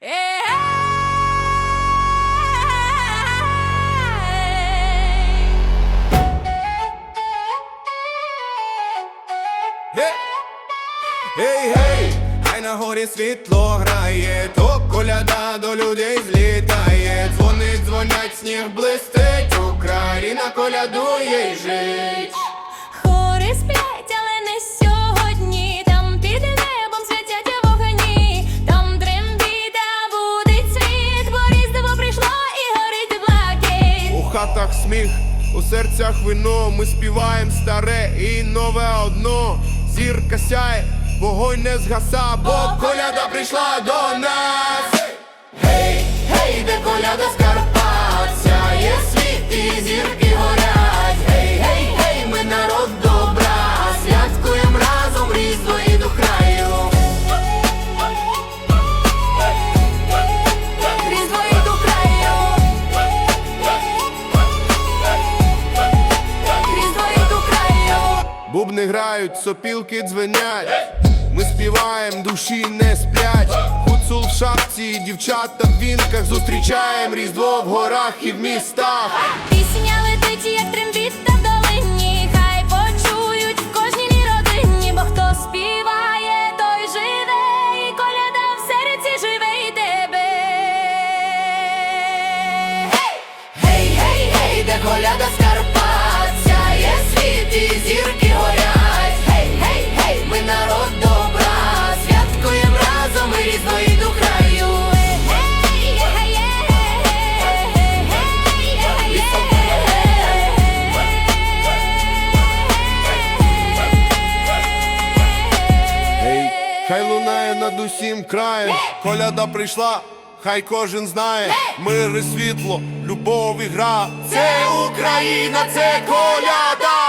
Гей, гей, хай на горі світло грає, то коляда до людей злітає, дзвонить, дзвонять, сніг блистить, Україна колядує й жить. Хатах сміх, у серцях вино, ми співаєм старе і нове одно. Зірка сяє, вогонь не згаса, бо коляда прийшла до нас. Гей, гей, де коляда з Карпат, сяє світ і зірки Бубни грають, сопілки дзвенять. Ми співаєм, душі не сплять. Гуцул в шапці, дівчата в вінках. Зустрічаєм різдво в горах і в містах. Пісня над усім краєм, коляда прийшла, хай кожен знає, мир і світло, любов і гра. Це Україна, це коля.